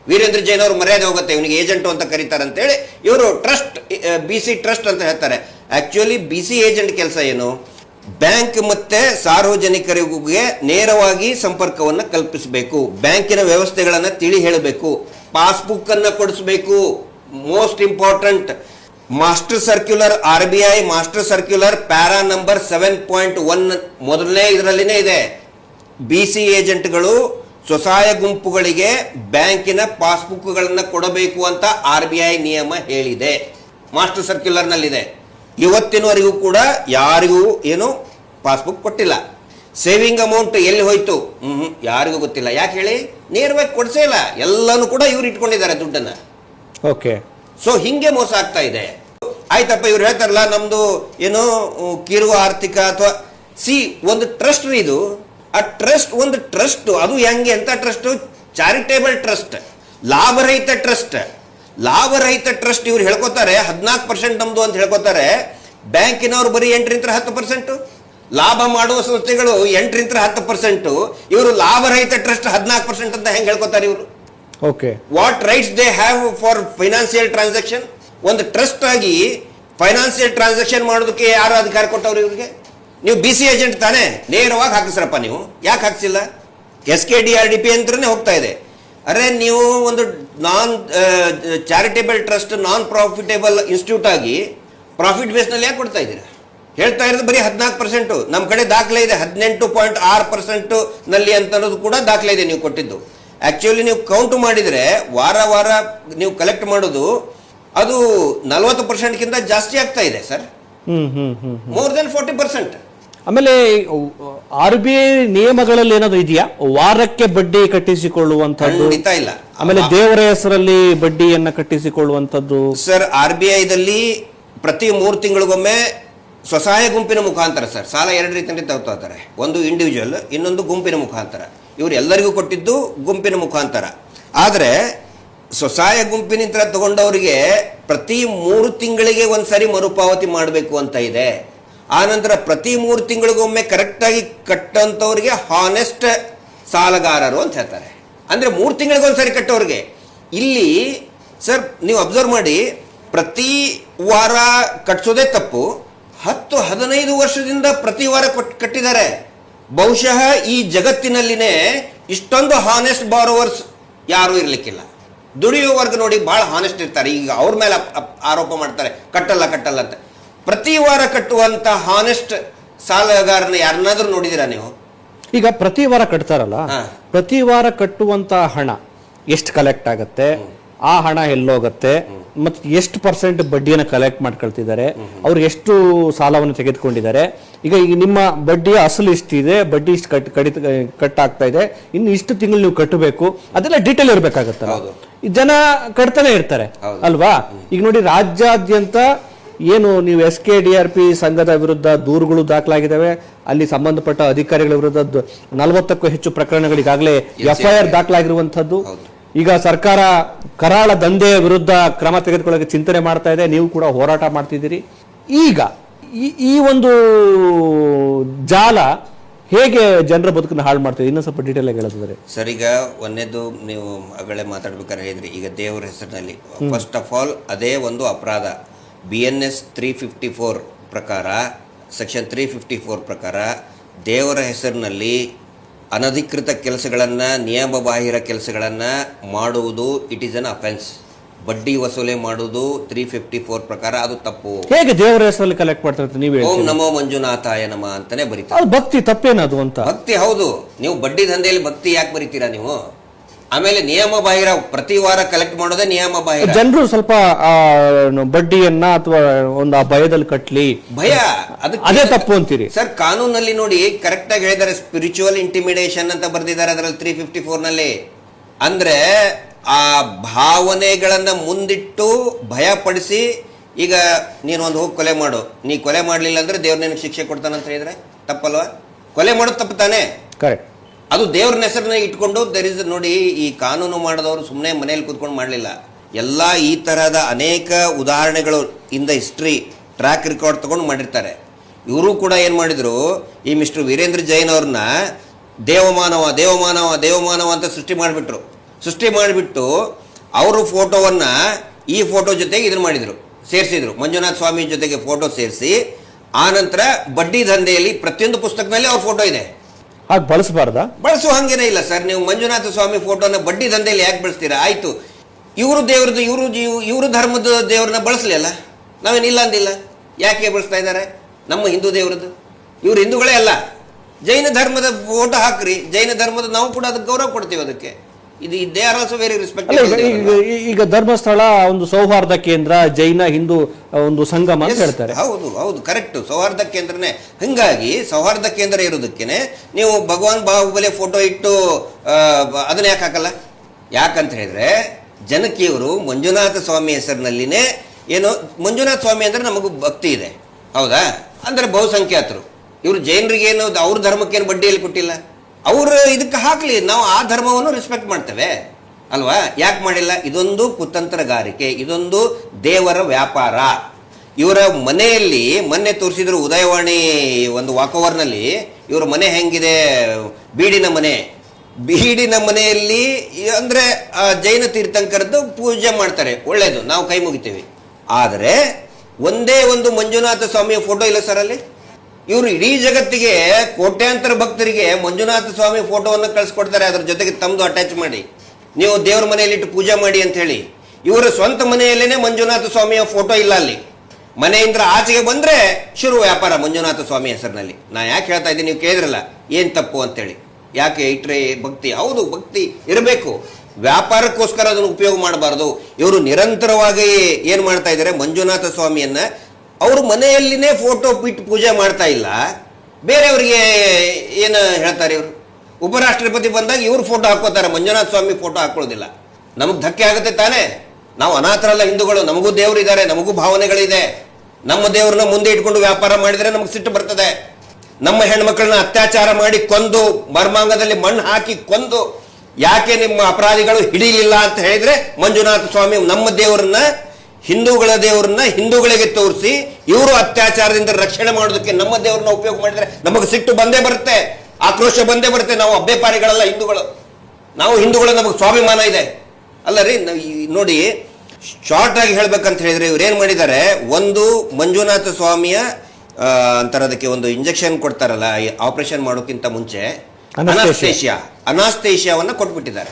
ವೀರೇಂದ್ರ ಜೈನ್ ಅವರು ಮರ್ಯಾದೆ ಹೋಗುತ್ತೆ, ಇವನಿಗೆ ಏಜೆಂಟು ಅಂತ ಕರೀತಾರೆ ಅಂತ ಹೇಳಿ ಇವರು ಟ್ರಸ್ಟ್ ಬಿ ಸಿ ಟ್ರಸ್ಟ್ ಅಂತ ಹೇಳ್ತಾರೆ. ಆಕ್ಚುಲಿ ಬಿ ಸಿ ಏಜೆಂಟ್ ಕೆಲಸ ಏನು? ಬ್ಯಾಂಕ್ ಮತ್ತೆ ಸಾರ್ವಜನಿಕರಿಗೆ ನೇರವಾಗಿ ಸಂಪರ್ಕವನ್ನು ಕಲ್ಪಿಸಬೇಕು. ಬ್ಯಾಂಕಿನ ವ್ಯವಸ್ಥೆಗಳನ್ನು ತಿಳಿ ಹೇಳಬೇಕು. ಪಾಸ್ಬುಕ್ ಅನ್ನು ಕೊಡಿಸಬೇಕು. Most important master circular R B I master circular para number seven point one ಮೊದಲನೇ ಇದರಲ್ಲಿನೇ ಇದೆ. ಬಿ ಸಿ ಏಜೆಂಟ್ಗಳು ಸ್ವಸಹಾಯ ಗುಂಪುಗಳಿಗೆ ಬ್ಯಾಂಕಿನ ಪಾಸ್ಬುಕ್ಗಳನ್ನು ಕೊಡಬೇಕು ಅಂತ ಆರ್ ಬಿ ಐ ನಿಯಮ ಹೇಳಿದೆ. ಮಾಸ್ಟರ್ ಸರ್ಕ್ಯುಲರ್ನಲ್ಲಿದೆ. ಇವತ್ತಿನವರೆಗೂ ಕೂಡ ಯಾರಿಗೂ ಏನು ಪಾಸ್ಬುಕ್ ಕೊಟ್ಟಿಲ್ಲ. ಸೇವಿಂಗ್ ಅಮೌಂಟ್ ಎಲ್ಲಿ ಹೋಯ್ತು? ಹ್ಮ್ ಯಾರಿಗೂ ಗೊತ್ತಿಲ್ಲ. ಯಾಕೆ ಹೇಳಿ? ನೇರವಾಗಿ ಕೊಡಿಸೇ ಇಲ್ಲ. ಎಲ್ಲಾನು ಕೂಡ ಇವ್ರು ಇಟ್ಕೊಂಡಿದ್ದಾರೆ ದುಡ್ಡನ್ನ. ಓಕೆ. ಸೊ ಹಿಂಗೆ ಮೋಸ ಆಗ್ತಾ ಇದೆ. ಆಯ್ತಪ್ಪ ಇವ್ರು ಹೇಳ್ತಾರಲ್ಲ ನಮ್ದು ಏನು ಕಿರು ಆರ್ಥಿಕ ಅಥವಾ ಸಿ ಒಂದು ಟ್ರಸ್ಟ್ ಇದು. ಆ ಟ್ರಸ್ಟ್ ಒಂದು ಟ್ರಸ್ಟ್ ಅದು ಹೆಂಗೆ ಅಂತ ಟ್ರಸ್ಟ್ ಚಾರಿಟೇಬಲ್ ಟ್ರಸ್ಟ್ ಲಾಭರಹಿತ ಟ್ರಸ್ಟ್ ಲಾಭರಹಿತ ಟ್ರಸ್ಟ್ ಇವ್ರು ಹೇಳ್ಕೊತಾರೆ ಹದಿನಾಲ್ಕು ಪರ್ಸೆಂಟ್ ನಮ್ದು ಅಂತ ಹೇಳ್ಕೊತಾರೆ. ಬ್ಯಾಂಕಿನವ್ರು ಬರೀ ಎಂಟರಿಂದ ಹತ್ತು ಪರ್ಸೆಂಟ್ ಲಾಭ ಮಾಡುವ ಸಂಸ್ಥೆಗಳು ಎಂಟರಿಂದ ಹತ್ತು ಪರ್ಸೆಂಟ್ ಇವರು ಲಾಭರಹಿತ ಟ್ರಸ್ಟ್ ಹದಿನಾಲ್ಕು ಪರ್ಸೆಂಟ್ ಅಂತ ಹೆಂಗೆ ಹೇಳ್ಕೊತಾರೆ ಇವರು? Okay what rights they have for financial transaction ಒಂದು ಟ್ರಸ್ಟ್ ಆಗಿ ಫೈನಾನ್ಸಿಯಲ್ ಟ್ರಾನ್ಸಾಕ್ಷನ್ ಮಾಡೋದಕ್ಕೆ ಯಾರು ಅಧಿಕಾರ ಕೊಟ್ಟವ್ರು ಇವ್ರಿಗೆ? ನೀವು ಬಿ ಸಿ ಏಜೆಂಟ್ ತಾನೇ ನೇರವಾಗಿ ಹಾಕಿಸ್ರಪ್ಪ ನೀವು. ಯಾಕೆ ಹಾಕ್ಸಿಲ್ಲ? S K D R D P ಅಂತಲೇ ಹೋಗ್ತಾ ಇದೆ. ಅರೆ ನೀವು ಒಂದು non charitable trust non profitable institute ಆಗಿ ಪ್ರಾಫಿಟ್ ಬೇಸ್ನಲ್ಲಿ ಯಾಕೆ ಕೊಡ್ತಾ ಇದ್ದೀರಾ? ಹೇಳ್ತಾ ಇರೋದು ಬರೀ ಹದಿನಾಲ್ಕು ಪರ್ಸೆಂಟು ನಮ್ಮ ಕಡೆ ದಾಖಲೆ ಇದೆ ಹದಿನೆಂಟು ಪಾಯಿಂಟ್ ಆರು ಪರ್ಸೆಂಟ್ನಲ್ಲಿ ಅಂತ ಅನ್ನೋದು ಕೂಡ ದಾಖಲೆ ಇದೆ ನೀವು ಕೊಟ್ಟಿದ್ದು. ಆಕ್ಚುಲಿ ನೀವು ಕೌಂಟ್ ಮಾಡಿದ್ರೆ ವಾರ ವಾರ ನೀವು ಕಲೆಕ್ಟ್ ಮಾಡೋದು ಅದು ನಲವತ್ತು ಪರ್ಸೆಂಟ್ಗಿಂತ ಜಾಸ್ತಿ ಆಗ್ತಾ ಇದೆ sir more than forty percent ಆಮೇಲೆ ಆರ್ ಬಿ ಐ ನಿಯಮಗಳಲ್ಲಿ ಏನಾದ್ರು ಇದೆಯಾ? ವಾರಕ್ಕೆ ಬಡ್ಡಿ ಕಟ್ಟಿಸಿಕೊಳ್ಳುವಂತದ್ದು ಇಲ್ಲ. ಆಮೇಲೆ ದೇವರ ಹೆಸರಲ್ಲಿ ಬಡ್ಡಿಯನ್ನ ಕಟ್ಟಿಸಿಕೊಳ್ಳುವಂತದ್ದು ಸರ್ ಆರ್ ಬಿ ಐದಲ್ಲಿ ಪ್ರತಿ ಮೂರು ತಿಂಗಳಿಗೊಮ್ಮೆ ಸ್ವಸಹಾಯ ಗುಂಪಿನ ಮುಖಾಂತರ ಸರ್ ಸಾಲ ಎರಡು ರೀತಿಯಲ್ಲಿ ತಗೋತಾರೆ ಒಂದು ಇಂಡಿವಿಜುವಲ್ ಇನ್ನೊಂದು ಗುಂಪಿನ ಮುಖಾಂತರ. ಇವರು ಎಲ್ಲರಿಗೂ ಕೊಟ್ಟಿದ್ದು ಗುಂಪಿನ ಮುಖಾಂತರ. ಆದರೆ ಸ್ವಸಹಾಯ ಗುಂಪಿನಿಂದ ತಗೊಂಡವರಿಗೆ ಪ್ರತಿ ಮೂರು ತಿಂಗಳಿಗೆ ಒಂದ್ಸರಿ ಮರುಪಾವತಿ ಮಾಡಬೇಕು ಅಂತ ಇದೆ. ಆನಂತರ ಪ್ರತಿ ಮೂರು ತಿಂಗಳಿಗೊಮ್ಮೆ ಕರೆಕ್ಟಾಗಿ ಕಟ್ಟಂಥವ್ರಿಗೆ ಹಾನೆಸ್ಟ್ ಸಾಲಗಾರರು ಅಂತ ಹೇಳ್ತಾರೆ. ಅಂದರೆ ಮೂರು ತಿಂಗಳಿಗೊಂದ್ಸರಿ ಕಟ್ಟೋರಿಗೆ. ಇಲ್ಲಿ ಸರ್, ನೀವು ಅಬ್ಸರ್ವ್ ಮಾಡಿ, ಪ್ರತಿ ವಾರ ಕಟ್ಟಿಸೋದೇ ತಪ್ಪು. ಹತ್ತು ಹದಿನೈದು ವರ್ಷದಿಂದ ಪ್ರತಿ ವಾರ ಕೊಟ್, ಕಟ್ಟಿದ್ದಾರೆ. ಬಹುಶಃ ಈ ಜಗತ್ತಿನಲ್ಲಿನೇ ಇಷ್ಟೊಂದು ಹಾನೆಸ್ಟ್ ಬಾರೋವರ್ಸ್ ಯಾರೂ ಇರಲಿಕ್ಕಿಲ್ಲ. ದುಡಿಯುವ ವರ್ಗ ನೋಡಿ ಭಾಳ ಹಾನೆಸ್ಟ್ ಇರ್ತಾರೆ. ಈಗ ಅವ್ರ ಮೇಲೆ ಆರೋಪ ಮಾಡ್ತಾರೆ, ಕಟ್ಟಲ್ಲ ಕಟ್ಟಲ್ಲ ಅಂತ. ಪ್ರತಿ ವಾರ ಕಟ್ಟುವಂತ ಹಾನೆಸ್ಟ್ ಸಾಲಗಾರನ ಯಾರನ್ನಾದ್ರೂ ನೋಡಿದಿರಾ ನೀವು? ಈಗ ಪ್ರತಿ ವಾರ ಕಟ್ತಾರಲ್ಲ ಪ್ರತಿ ವಾರ ಕಟ್ಟುವಂತ ಹಣ ಎಷ್ಟು ಕಲೆಕ್ಟ್ ಆಗತ್ತೆ? ಆ ಹಣ ಎಲ್ಲೋಗತ್ತೆ? ಮತ್ತೆ ಎಷ್ಟು ಪರ್ಸೆಂಟ್ ಬಡ್ಡಿಯನ್ನು ಕಲೆಕ್ಟ್ ಮಾಡ್ಕೊಳ್ತಿದ್ದಾರೆ? ಅವ್ರು ಎಷ್ಟು ಸಾಲವನ್ನು ತೆಗೆದುಕೊಂಡಿದ್ದಾರೆ? ಈಗ ಈಗ ನಿಮ್ಮ ಬಡ್ಡಿಯ ಅಸಲು ಇಷ್ಟಿದೆ ಬಡ್ಡಿ ಇಷ್ಟು ಕಟ್ ಕಡಿತ ಕಟ್ ಆಗ್ತಾ ಇದೆ. ಇನ್ನು ಇಷ್ಟು ತಿಂಗಳು ನೀವು ಕಟ್ಟಬೇಕು. ಅದೆಲ್ಲ ಡೀಟೇಲ್ ಇರಬೇಕಾಗತ್ತಲ್ಲ. ಜನ ಕಟ್ತಾನೆ ಇರ್ತಾರೆ. ಅಲ್ವಾ? ಈಗ ನೋಡಿ ರಾಜ್ಯಾದ್ಯಂತ ಏನು ನೀವು S K D R P ಸಂಘದ ವಿರುದ್ಧ ದೂರುಗಳು ದಾಖಲಾಗಿದ್ದಾವೆ ಅಲ್ಲಿ ಸಂಬಂಧಪಟ್ಟ ಅಧಿಕಾರಿಗಳ ವಿರುದ್ಧ ನಲವತ್ತಕ್ಕೂ ಹೆಚ್ಚು ಪ್ರಕರಣಗಳಿಗಾಗಲೇ ಎಫ್ಐಆರ್ ದಾಖಲಾಗಿರುವಂತದ್ದು ಈಗ ಸರ್ಕಾರ ಕರಾಳ ದಂಧೆಯ ವಿರುದ್ಧ ಕ್ರಮ ತೆಗೆದುಕೊಳ್ಳೋಕೆ ಚಿಂತನೆ ಮಾಡ್ತಾ ಇದೆ ನೀವು ಕೂಡ ಹೋರಾಟ ಮಾಡ್ತಿದ್ದೀರಿ. ಈಗ ಈ- ಒಂದು ಜಾಲ ಹೇಗೆ ಜನರ ಬದುಕನ್ನು ಹಾಳು ಮಾಡ್ತೀವಿ ಇನ್ನೊಂದು ಸ್ವಲ್ಪ ಡೀಟೇಲ್ ಆಗಿ ಹೇಳೋದಾದ್ರೆ ಸರ್ ಈಗ ಒಂದೇದು ನೀವು ಅಗಳೇ ಮಾತಾಡ್ಬೇಕಾದ್ರೆ ಹೇಳಿದ್ರಿ ಈಗ ದೇವರ ಹೆಸರಿನಲ್ಲಿ. ಫಸ್ಟ್ ಆಫ್ ಆಲ್ ಅದೇ ಒಂದು ಅಪರಾಧ. B N S three fifty four ಪ್ರಕಾರ ಸೆಕ್ಷನ್ ತ್ರೀ ಫಿಫ್ಟಿ ಫೋರ್ ಪ್ರಕಾರ ದೇವರ ಹೆಸರಿನಲ್ಲಿ ಅನಧಿಕೃತ ಕೆಲಸಗಳನ್ನು ನಿಯಮಬಾಹಿರ ಕೆಲಸಗಳನ್ನು ಮಾಡುವುದು ಇಟ್ ಈಸ್ ಅನ್ ಅಫೆನ್ಸ್ ಬಡ್ಡಿ ವಸೂಲಿ ಮಾಡುವುದು ತ್ರೀ ಫಿಫ್ಟಿ ಫೋರ್ ಪ್ರಕಾರ ಅದು ತಪ್ಪು. ಹೇಗೆ ದೇವರ ಹೆಸರಲ್ಲಿ ಕಲೆಕ್ಟ್ ಮಾಡ್ತಾರೆ ನೀವು ಓಂ ನಮೋ ಮಂಜುನಾಥಾಯ ನಮ ಅಂತಾನೆ ಬರೀತಾರೆ. ಭಕ್ತಿ ತಪ್ಪೇನದು ಅಂತ? ಭಕ್ತಿ ಹೌದು. ನೀವು ಬಡ್ಡಿ ದಂಧೆಯಲ್ಲಿ ಭಕ್ತಿ ಯಾಕೆ ಬರೀತೀರಾ ನೀವು? ಆಮೇಲೆ ನಿಯಮ ಬಾಹಿರ ಪ್ರತಿ ವಾರ ಕಲೆಕ್ಟ್ ಮಾಡೋದೇ ನಿಯಮ ಬಾಹಿರ. ಜನರು ಸ್ವಲ್ಪ ಬಡ್ಡಿಯನ್ನ ಅಥವಾ ಒಂದು ಆ ಭಯದಲ್ಲಿ ಕಟ್ಲಿ. ಭಯ ಅದಕ್ಕೆ ಅದೇ ತಪ್ಪು ಅಂತೀರಿ. ಸರ್ ಕಾನೂನಲ್ಲಿ ನೋಡಿ ಕರೆಕ್ಟ್ ಆಗಿ ಹೇಳಿದ್ದಾರೆ ಸ್ಪಿರಿಚುವಲ್ ಇಂಟಿಮಿಡೇಷನ್ ಅಂತ ಬರ್ದಿದ್ದಾರೆ ಅದರಲ್ಲಿ ತ್ರೀ ಫಿಫ್ಟಿ ಫೋರ್ನಲ್ಲಿ. ಅಂದ್ರೆ ಆ ಭಾವನೆಗಳನ್ನ ಮುಂದಿಟ್ಟು ಭಯಪಡಿಸಿ ಈಗ ನೀನು ಒಂದು ಹೋಗಿ ಕೊಲೆ ಮಾಡು. ನೀ ಕೊಲೆ ಮಾಡಲಿಲ್ಲ ಅಂದ್ರೆ ದೇವ್ರ ನಿನಗೆ ಶಿಕ್ಷೆ ಕೊಡ್ತಾನಂತ ಹೇಳಿದ್ರೆ ತಪ್ಪಲ್ವಾ? ಕೊಲೆ ಮಾಡೋದು ತಪ್ಪು ತಾನೆ? ಕರೆಕ್ಟ್ ಅದು ದೇವ್ರನ್ನ ಹೆಸರನ್ನ ಇಟ್ಕೊಂಡು ದರ್ ಇಸ್ ನೋಡಿ ಈ ಕಾನೂನು ಮಾಡಿದವರು ಸುಮ್ಮನೆ ಮನೇಲಿ ಕೂತ್ಕೊಂಡು ಮಾಡಲಿಲ್ಲ. ಎಲ್ಲ ಈ ತರಹದ ಅನೇಕ ಉದಾಹರಣೆಗಳು ಇಂದ ಹಿಸ್ಟ್ರಿ ಟ್ರ್ಯಾಕ್ ರೆಕಾರ್ಡ್ ತಗೊಂಡು ಮಾಡಿರ್ತಾರೆ. ಇವರು ಕೂಡ ಏನು ಮಾಡಿದ್ರು, ಈ ಮಿಸ್ಟರ್ ವೀರೇಂದ್ರ ಜೈನ್ ಅವ್ರನ್ನ ದೇವಮಾನವ ದೇವಮಾನವ ದೇವಮಾನವ ಅಂತ ಸೃಷ್ಟಿ ಮಾಡಿಬಿಟ್ರು. ಸೃಷ್ಟಿ ಮಾಡಿಬಿಟ್ಟು ಅವರು ಫೋಟೋವನ್ನ ಈ ಫೋಟೋ ಜೊತೆಗೆ ಇದನ್ನ ಮಾಡಿದ್ರು, ಸೇರಿಸಿದ್ರು. ಮಂಜುನಾಥ ಸ್ವಾಮಿ ಜೊತೆಗೆ ಫೋಟೋ ಸೇರಿಸಿ ಆನಂತರ ಬಡ್ಡಿ ದಂಧೆಯಲ್ಲಿ ಪ್ರತಿಯೊಂದು ಪುಸ್ತಕದಲ್ಲಿ ಅವ್ರ ಫೋಟೋ ಇದೆ. ಹಾಗೆ ಬಳಸಬಾರ್ದ? ಬಳಸುವ ಹಂಗೇನೇ ಇಲ್ಲ ಸರ್. ನೀವು ಮಂಜುನಾಥ ಸ್ವಾಮಿ ಫೋಟೋನ ಬಡ್ಡಿ ದಂಧೆಯಲ್ಲಿ ಯಾಕೆ ಬಳಸ್ತೀರಾ? ಆಯ್ತು. ಇವರು ದೇವ್ರದ್ದು, ಇವರು ಇವರು ಧರ್ಮದ ದೇವ್ರನ್ನ ಬಳಸಲಿಲ್ಲ ನಾವೇನಿಲ್ಲ ಅಂದಿಲ್ಲ? ಯಾಕೆ ಬಳಸ್ತಾ ಇದ್ದಾರೆ? ನಮ್ಮ ಹಿಂದೂ ದೇವರದ್ದು. ಇವ್ರು ಹಿಂದೂಗಳೇ ಅಲ್ಲ. ಜೈನ ಧರ್ಮದ ಫೋಟೋ ಹಾಕ್ರಿ. ಜೈನ ಧರ್ಮದ ನಾವು ಕೂಡ ಅದಕ್ಕೆ ಗೌರವ ಕೊಡ್ತೀವಿ ಅದಕ್ಕೆ. ಈಗ ಧರ್ಮಸ್ಥಳ ಒಂದು ಸೌಹಾರ್ದ ಕೇಂದ್ರ ಜೈನ ಹಿಂದೂ ಒಂದು ಸಂಗಮ ಅಂತ ಹೇಳ್ತಾರೆ. ಹೌದು ಹೌದು ಕರೆಕ್ಟ್ ಸೌಹಾರ್ದ ಕೇಂದ್ರನೇ. ಹಂಗಾಗಿ ಸೌಹಾರ್ದ ಕೇಂದ್ರ ಇರೋದಕ್ಕೇನೆ ನೀವು ಭಗವಾನ್ ಬಾಹುಬಲಿ ಫೋಟೋ ಇಟ್ಟು ಅದನ್ನ ಯಾಕೆ ಹಾಕಲ್ಲ? ಯಾಕಂತ ಹೇಳಿದ್ರೆ ಜನಕಿಯವರು ಮಂಜುನಾಥ ಸ್ವಾಮಿ ಹೆಸರಿನಲ್ಲಿನೇ ಏನು ಮಂಜುನಾಥ ಸ್ವಾಮಿ ಅಂದ್ರೆ ನಮಗೂ ಭಕ್ತಿ ಇದೆ. ಹೌದಾ? ಅಂದ್ರೆ ಬಹುಸಂಖ್ಯಾತರು. ಇವರು ಜೈನರಿಗೆ ಏನು ಅವ್ರ ಧರ್ಮಕ್ಕೇನು ಬಡ್ಡಿಯಲ್ಲಿ ಕೊಟ್ಟಿಲ್ಲ? ಅವರು ಇದಕ್ಕೆ ಹಾಕಲಿ, ನಾವು ಆ ಧರ್ಮವನ್ನು ರೆಸ್ಪೆಕ್ಟ್ ಮಾಡ್ತೇವೆ. ಅಲ್ವಾ? ಯಾಕೆ ಮಾಡಿಲ್ಲ? ಇದೊಂದು ಕುತಂತ್ರಗಾರಿಕೆ, ಇದೊಂದು ದೇವರ ವ್ಯಾಪಾರ. ಇವರ ಮನೆಯಲ್ಲಿ, ಮೊನ್ನೆ ತೋರಿಸಿದ್ರು ಉದಯವಾಣಿ ಒಂದು ವಾಕೋವರ್ನಲ್ಲಿ ಇವರ ಮನೆ ಹೆಂಗಿದೆ? ಬೀಡಿನ ಮನೆ. ಬೀಡಿನ ಮನೆಯಲ್ಲಿ, ಅಂದರೆ ಜೈನ ತೀರ್ಥಂಕರದ್ದು ಪೂಜೆ ಮಾಡ್ತಾರೆ. ಒಳ್ಳೇದು, ನಾವು ಕೈ ಮುಗಿತೀವಿ. ಆದರೆ, ಒಂದೇ ಒಂದು ಮಂಜುನಾಥ ಸ್ವಾಮಿಯ ಫೋಟೋ ಇಲ್ಲ ಸರ್ ಅಲ್ಲಿ? ಇವರು ಇಡೀ ಜಗತ್ತಿಗೆ ಕೋಟ್ಯಾಂತರ ಭಕ್ತರಿಗೆ ಮಂಜುನಾಥ ಸ್ವಾಮಿ ಫೋಟೋವನ್ನು ಕಳಿಸ್ಕೊಡ್ತಾರೆ, ಅದ್ರ ಜೊತೆಗೆ ತಮ್ಮದು ಅಟ್ಯಾಚ್ ಮಾಡಿ. ನೀವು ದೇವ್ರ ಮನೆಯಲ್ಲಿಟ್ಟು ಪೂಜೆ ಮಾಡಿ ಅಂತ ಹೇಳಿ. ಇವರ ಸ್ವಂತ ಮನೆಯಲ್ಲೇನೆ ಮಂಜುನಾಥ ಸ್ವಾಮಿಯ ಫೋಟೋ ಇಲ್ಲ ಅಲ್ಲಿ. ಮನೆಯಿಂದ ಆಚೆಗೆ ಬಂದ್ರೆ ಶುರು ವ್ಯಾಪಾರ ಮಂಜುನಾಥ ಸ್ವಾಮಿ ಹೆಸರಿನಲ್ಲಿ. ನಾ ಯಾಕೆ ಹೇಳ್ತಾ ಇದ್ದೀನಿ ನೀವು ಕೇಳಿದ್ರಲ್ಲ, ಏನ್ ತಪ್ಪು ಅಂತೇಳಿ. ಯಾಕೆ ಇಟ್ರೆ ಭಕ್ತಿ? ಹೌದು, ಭಕ್ತಿ ಇರಬೇಕು. ವ್ಯಾಪಾರಕ್ಕೋಸ್ಕರ ಅದನ್ನು ಉಪಯೋಗ ಮಾಡಬಾರ್ದು. ಇವರು ನಿರಂತರವಾಗಿ ಏನ್ ಮಾಡ್ತಾ ಇದ್ದಾರೆ ಮಂಜುನಾಥ ಸ್ವಾಮಿಯನ್ನ ಅವರು ಮನೆಯಲ್ಲಿನೇ ಫೋಟೋ ಬಿಟ್ಟು ಪೂಜೆ ಮಾಡ್ತಾ ಇಲ್ಲ. ಬೇರೆಯವರಿಗೆ ಏನು ಹೇಳ್ತಾರೆ ಇವರು? ಉಪರಾಷ್ಟ್ರಪತಿ ಬಂದಾಗ ಇವರು ಫೋಟೋ ಹಾಕೋತಾರೆ ಮಂಜುನಾಥ ಸ್ವಾಮಿ ಫೋಟೋ ಹಾಕೊಳ್ಳೋದಿಲ್ಲ. ನಮಗೆ ಧಕ್ಕೆ ಆಗುತ್ತೆ ತಾನೇ? ನಾವು ಅನಾಥರಲ್ಲ ಹಿಂದೂಗಳು, ನಮಗೂ ದೇವರು ಇದ್ದಾರೆ ನಮಗೂ ಭಾವನೆಗಳಿದೆ. ನಮ್ಮ ದೇವ್ರನ್ನ ಮುಂದೆ ಇಟ್ಕೊಂಡು ವ್ಯಾಪಾರ ಮಾಡಿದರೆ ನಮಗೆ ಸಿಟ್ಟು ಬರ್ತದೆ. ನಮ್ಮ ಹೆಣ್ಮಕ್ಳನ್ನ ಅತ್ಯಾಚಾರ ಮಾಡಿ ಕೊಂದು, ಮರ್ಮಾಂಗದಲ್ಲಿ ಮಣ್ಣು ಹಾಕಿ ಕೊಂದು, ಯಾಕೆ ನಿಮ್ಮ ಅಪರಾಧಿಗಳು ಹಿಡಿಲಿಲ್ಲ ಅಂತ ಹೇಳಿದ್ರೆ ಮಂಜುನಾಥ ಸ್ವಾಮಿ ನಮ್ಮ ದೇವರನ್ನ ಹಿಂದೂಗಳ ದೇವರನ್ನ ಹಿಂದೂಗಳಿಗೆ ತೋರಿಸಿ ಇವರು ಅತ್ಯಾಚಾರದಿಂದ ರಕ್ಷಣೆ ಮಾಡೋದಕ್ಕೆ ನಮ್ಮ ದೇವರನ್ನ ಉಪಯೋಗ ಮಾಡಿದ್ರೆ ನಮಗೆ ಸಿಟ್ಟು ಬಂದೇ ಬರುತ್ತೆ ಆಕ್ರೋಶ ಬಂದೇ ಬರುತ್ತೆ. ನಾವು ಅಬ್ಬೆಪಾರಿಗಳಲ್ಲ ಹಿಂದೂಗಳು. ನಾವು ಹಿಂದೂಗಳ ನಮಗೆ ಸ್ವಾಭಿಮಾನ ಇದೆ. ಅಲ್ಲ ರೀ ನೋಡಿ ಶಾರ್ಟ್ ಆಗಿ ಹೇಳ್ಬೇಕಂತ ಹೇಳಿದ್ರೆ ಇವ್ರು ಏನ್ ಮಾಡಿದ್ದಾರೆ ಒಂದು ಮಂಜುನಾಥ ಸ್ವಾಮಿಯ ಅಂತಾರೆ ಅದಕ್ಕೆ ಒಂದು ಇಂಜೆಕ್ಷನ್ ಕೊಡ್ತಾರಲ್ಲ ಆಪರೇಷನ್ ಮಾಡೋಕ್ಕಿಂತ ಮುಂಚೆ. ಅನಾಸ್ತೇಷಿಯಾ ಅನಾಸ್ತೇಷಿಯಾವನ್ನ ಕೊಟ್ಬಿಟ್ಟಿದ್ದಾರೆ.